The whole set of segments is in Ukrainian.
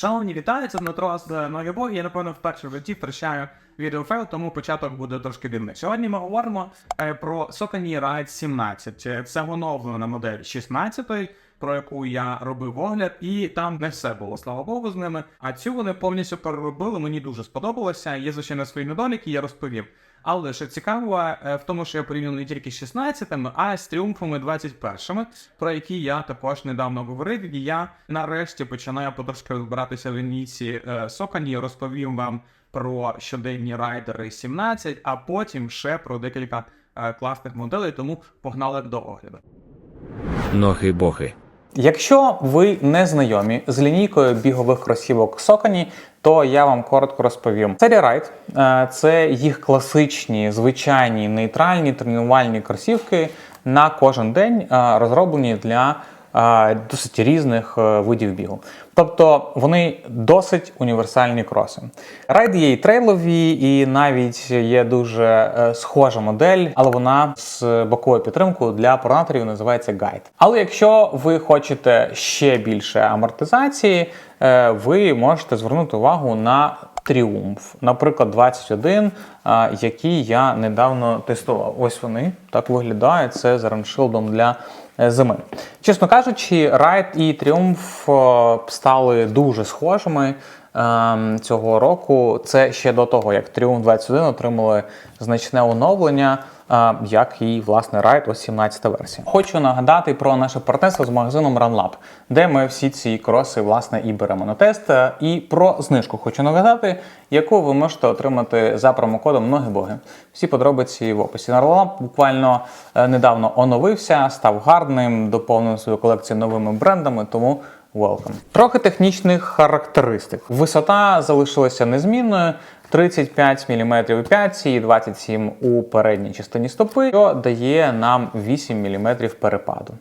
Шановні, вітаю, це Дмитро з Нові Боги. Я, напевно, вперше в житті втрачаю відеофайл, тому початок буде трошки дивний. Сьогодні ми говоримо е, про Sokani Ride 17. Е, Це оновлена модель 16 про яку я робив огляд, і там не все було, слава Богу, з ними. А цю вони повністю переробили. Мені дуже сподобалося. Є звичайно свої недоліки, я розповів. Але що цікаво е, в тому, що я порівняв не тільки з 16-ми, а з тріумфами 21-ми, про які я також недавно говорив. І я нарешті починаю потрошки розбиратися в лінійці е, Сокані. Розповім вам про щоденні райдери 17, а потім ще про декілька е, класних моделей. Тому погнали до огляду. Ноги бохи. Якщо ви не знайомі з лінійкою бігових кросівок Sokani, то я вам коротко розповім. Серія Ride е, – це їх класичні, звичайні, нейтральні тренувальні кросівки на кожен день, е, розроблені для досить різних е, видів бігу. Тобто вони досить універсальні кроси. Райд є і трейлові, і навіть є дуже е, схожа модель, але вона з боковою підтримкою для пронаторів називається гайд. Але якщо ви хочете ще більше амортизації, е, ви можете звернути увагу на Тріумф, наприклад, 21, е, який я недавно тестував. Ось вони так виглядають. Це з раншилдом для зими. Чесно кажучи, Райт і Тріумф е, стали дуже схожими е, цього року. Це ще до того, як Тріумф 21 отримали значне оновлення. Як і власне Райд, ось 17 версія. Хочу нагадати про наше партнерство з магазином RunLab, де ми всі ці кроси власне і беремо на тест. Е, І про знижку хочу нагадати, яку ви можете отримати за промокодом Ноги Боги. Всі подробиці в описі. RunLab буквально е, недавно оновився, став гарним, доповнив свою колекцію новими брендами, тому welcome. Трохи технічних характеристик. Висота залишилася незмінною. 35 мм у п'ятці і 27 у передній частині стопи, що дає нам 8 мм перепаду.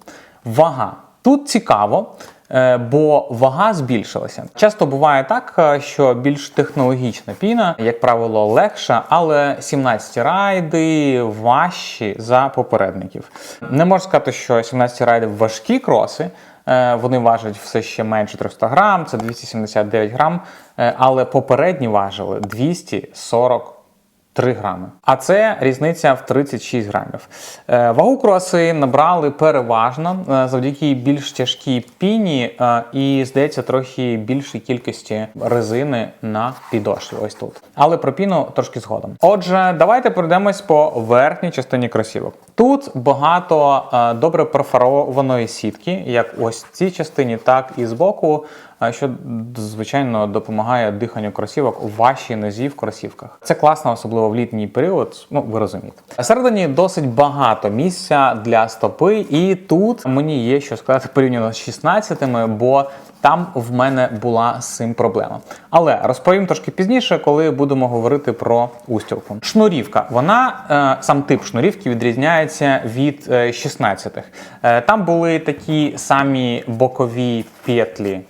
Вага. Тут цікаво, е, бо вага збільшилася. Часто буває так, е, що більш технологічна піна, як правило, легша, але 17 райди важчі за попередників. Не можу сказати, що 17 райди важкі кроси. Е, Вони важать все ще менше 300 грам, це 279 грам, е, але попередні важили 243 грами. А це різниця в 36 грамів. Е, Вагу кроси набрали переважно завдяки більш тяжкій піні і, здається, трохи більшій кількості резини на підошві. Ось тут. Але про піну трошки згодом. Отже, давайте пройдемось по верхній частині кросівок. Тут багато е, добре перфорованої сітки, як ось в цій частині, так і збоку, е, що звичайно допомагає диханню кросівок у вашій нозі в кросівках. Це класно, особливо в літній період. Ну ви розумієте. Всередині досить багато місця для стопи, і тут мені є що сказати порівняно з 16-ми, бо там в мене була з цим проблема. Але розповім трошки пізніше, коли будемо говорити про устілку. Шнурівка, вона е, сам тип шнурівки відрізняється від е, 16-х. Е, там були такі самі бокові петлі, е,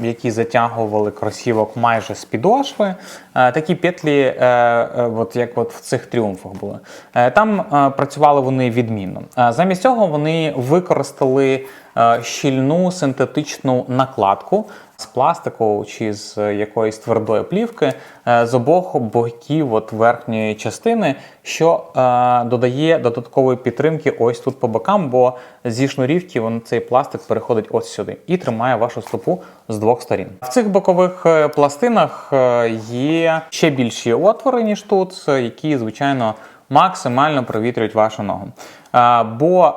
які затягували кросівок майже з підошви. Е, такі петлі, е, е, от як от в цих тріумфах були. Е, там е, працювали вони відмінно. Е, замість цього вони використали е, щільну синтетичну накладку з пластику чи з якоїсь твердої плівки е, з обох боків от верхньої частини, що е, додає додаткової підтримки ось тут по бокам, бо зі шнурівки вон, цей пластик переходить ось сюди і тримає вашу стопу з двох сторін. В цих бокових е, пластинах є ще більші отвори, ніж тут, які, звичайно, максимально провітрюють вашу ногу. Бо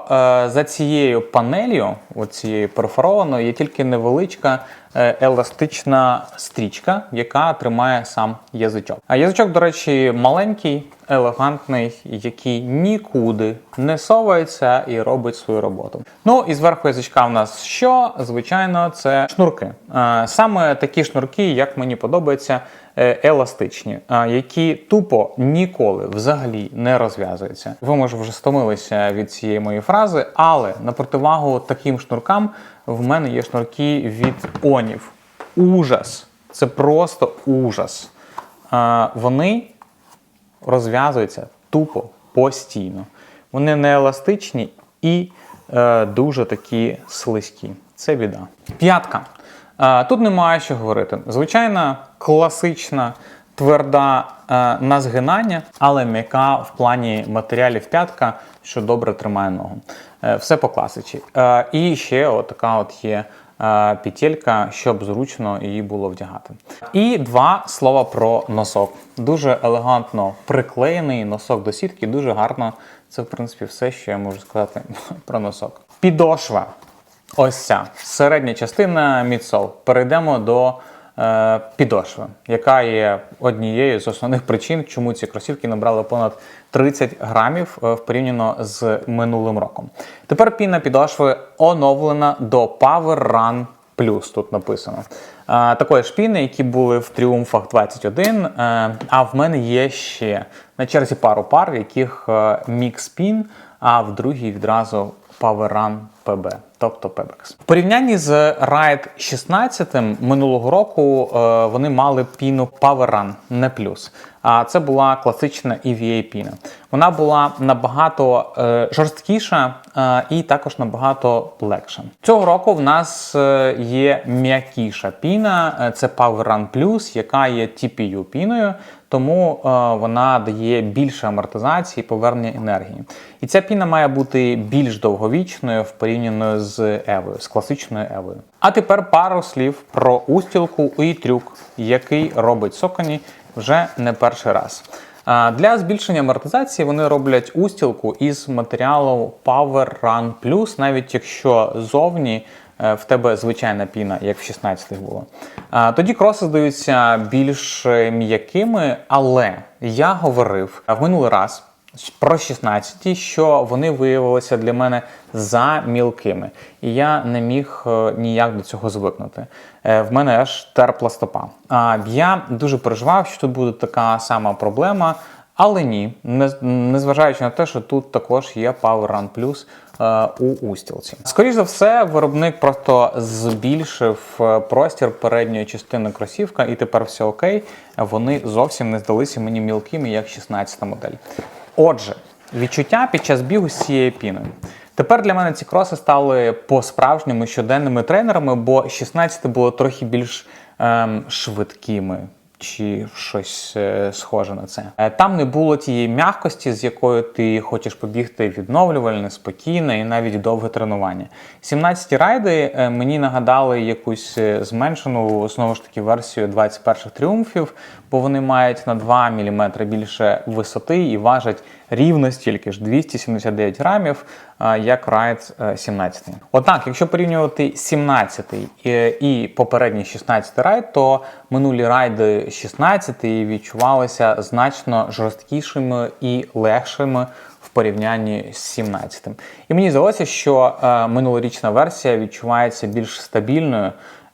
за цією панелью, цією перфорованою, є тільки невеличка еластична стрічка, яка тримає сам язичок. А язичок, до речі, маленький, елегантний, який нікуди не совається і робить свою роботу. Ну і зверху язичка в нас що? Звичайно, це шнурки. Е, Саме такі шнурки, як мені подобається, е, еластичні, е, які тупо ніколи взагалі не розв'язуються. Ви може вже стомилися від цієї моєї фрази, але на противагу таким шнуркам в мене є шнурки від онів. Ужас! Це просто ужас. Вони розв'язуються тупо постійно. Вони не еластичні і е, дуже такі слизькі. Це біда. П'ятка. Е, Тут немає що говорити. Звичайна класична тверда е, на згинання, але м'яка в плані матеріалів п'ятка, що добре тримає ногу. Е, Все по класичі. Е, І ще от така от є е, петелька, щоб зручно її було вдягати. І два слова про носок. Дуже елегантно приклеєний носок до сітки, дуже гарно. Це, в принципі, все, що я можу сказати про носок. Підошва. Ось ця середня частина мідсол. Перейдемо до е, підошви, яка є однією з основних причин, чому ці кросівки набрали понад 30 грамів е, порівняно з минулим роком. Тепер піна підошви оновлена до Power Run Plus, тут написано. Е, такої ж піни, які були в тріумфах 21. Е, а в мене є ще на черзі пару пар, в яких мікс пін, а в другій відразу Power Run PB, тобто PBX. В порівнянні з Ride 16 минулого року е, вони мали піну Power Run, не плюс. А це була класична EVA піна. Вона була набагато е, жорсткіша е, і також набагато легша. Цього року в нас є м'якіша піна, це Power Run Plus, яка є TPU піною тому е, вона дає більше амортизації, повернення енергії. І ця піна має бути більш довговічною в порівняно з Евою, з класичною Евою. А тепер пару слів про устілку і трюк, який робить Соконі вже не перший раз. А, Для збільшення амортизації вони роблять устілку із матеріалу Power Run Plus, навіть якщо зовні е, в тебе звичайна піна, як в 16-х було. Тоді кроси здаються більш е, м'якими, але я говорив в минулий раз про 16, що вони виявилися для мене за мілкими, і я не міг е, ніяк до цього звикнути. Е, В мене аж терпла стопа. Я дуже переживав, що тут буде така сама проблема. Але ні, незважаючи на те, що тут також є Power Run Plus е, у устілці. Скоріше за все, виробник просто збільшив е, простір передньої частини кросівка, і тепер все окей. Вони зовсім не здалися мені мілкими, як 16 модель. Отже, відчуття під час бігу з цією піною. Тепер для мене ці кроси стали по-справжньому щоденними тренерами, бо 16 було трохи більш ем, швидкими чи щось е, схоже на це. Е, Там не було тієї м'якості, з якою ти хочеш побігти відновлювальне, спокійне і навіть довге тренування. 17 райди е, мені нагадали якусь зменшену знову ж таки версію 21 тріумфів, бо вони мають на 2 мм більше висоти і важать рівно стільки ж 279 грамів, е, як е, 17. Однак, якщо порівнювати 17 і, і попередній 16 райд, то минулі райди 16 відчувалися значно жорсткішими і легшими в порівнянні з 17. І мені здалося, що е, минулорічна версія відчувається більш стабільною.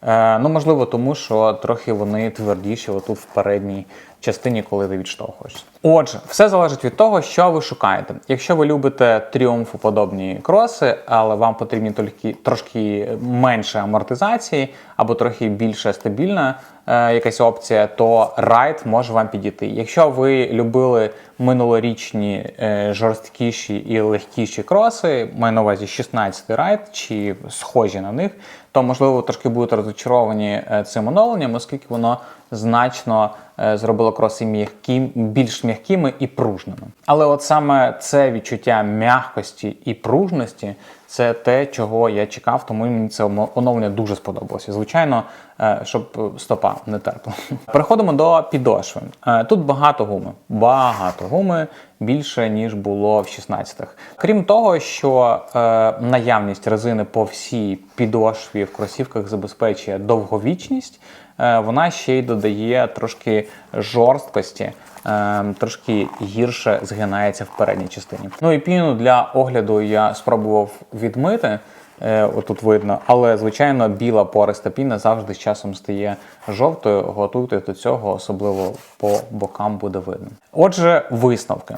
Е, ну, можливо, тому що трохи вони твердіші отут в передній частині, коли ти відштовхуєшся. Отже, все залежить від того, що ви шукаєте. Якщо ви любите тріумфоподобні кроси, але вам потрібні тільки трошки менше амортизації або трохи більше стабільна е, якась опція, то райд може вам підійти. Якщо ви любили минулорічні е, жорсткіші і легкіші кроси, маю на увазі 16 райд чи схожі на них, то можливо трошки будете розочаровані е, цим оновленням, оскільки воно значно е, зробило кроси м'які, більш м'якими і пружними. Але от саме це відчуття м'якості і пружності це те, чого я чекав, тому мені це оновлення дуже сподобалося. Звичайно, е, щоб стопа не терпла. Переходимо до підошви. Е, Тут багато гуми, багато гуми більше ніж було в 16-х. Крім того, що е, наявність резини по всій підошві в кросівках забезпечує довговічність, е, вона ще й додає трошки жорсткості. е, Трошки гірше згинається в передній частині. Ну і піну для огляду я спробував відмити. Е, отут видно, але звичайно біла пориста піна завжди з часом стає жовтою. Готуйте до цього, особливо по бокам буде видно. Отже, висновки.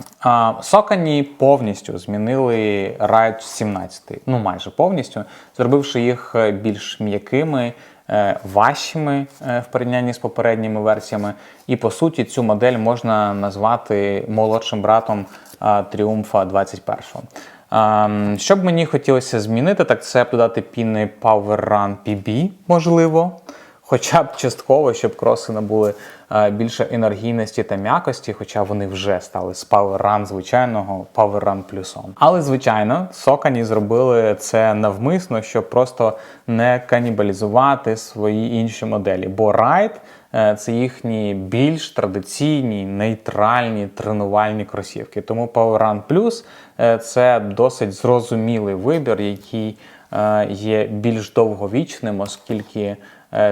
Сокані повністю змінили Ride 17, ну майже повністю, зробивши їх е, більш м'якими. Е, Важчими е, в порівнянні з попередніми версіями, і по суті цю модель можна назвати молодшим братом Тріумфа 21-го. Ем, Що б мені хотілося змінити, так це додати піни Power Run PB, можливо. Хоча б частково, щоб кроси набули е, більше енергійності та м'якості, хоча вони вже стали з Power Run звичайного Power Run плюсом. Але звичайно, Сокані зробили це навмисно, щоб просто не канібалізувати свої інші моделі. Бо Ride е, це їхні більш традиційні, нейтральні тренувальні кросівки. Тому Power Run Plus е, це досить зрозумілий вибір, який є більш довговічним, оскільки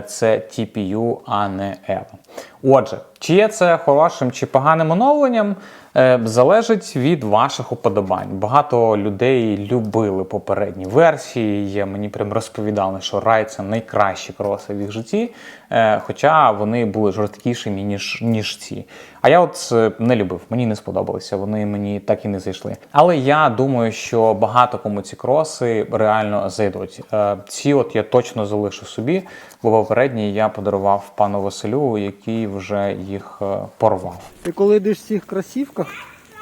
це TPU, а не EVO. Отже, чи є це хорошим чи поганим оновленням, е, залежить від ваших уподобань. Багато людей любили попередні версії. Є, мені прям розповідали, що Ride це найкращі кроси в їх житті, е, хоча вони були жорсткішими, ніж, ніж ці. А я от е, не любив, мені не сподобалися, вони мені так і не зайшли. Але я думаю, що багато кому ці кроси реально зайдуть. Ці от я точно залишу собі, бо попередні я подарував пану Василю, який вже їх е, порвав. Ти коли йдеш в цих кросівках,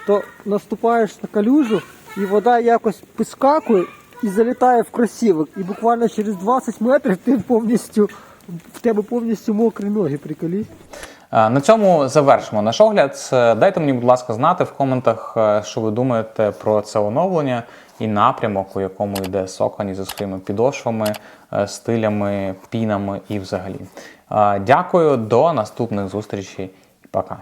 то наступаєш на калюжу, і вода якось підскакує і залітає в кросівок. І буквально через 20 метрів ти повністю в тебе повністю мокрі ноги, приколі. Е, На цьому завершимо наш огляд. Е, Дайте мені, будь ласка, знати в коментах, що ви думаєте про це оновлення і напрямок, у якому йде Сокані за своїми підошвами, стилями, пінами і взагалі. Дякую, до наступних зустрічей. Пока.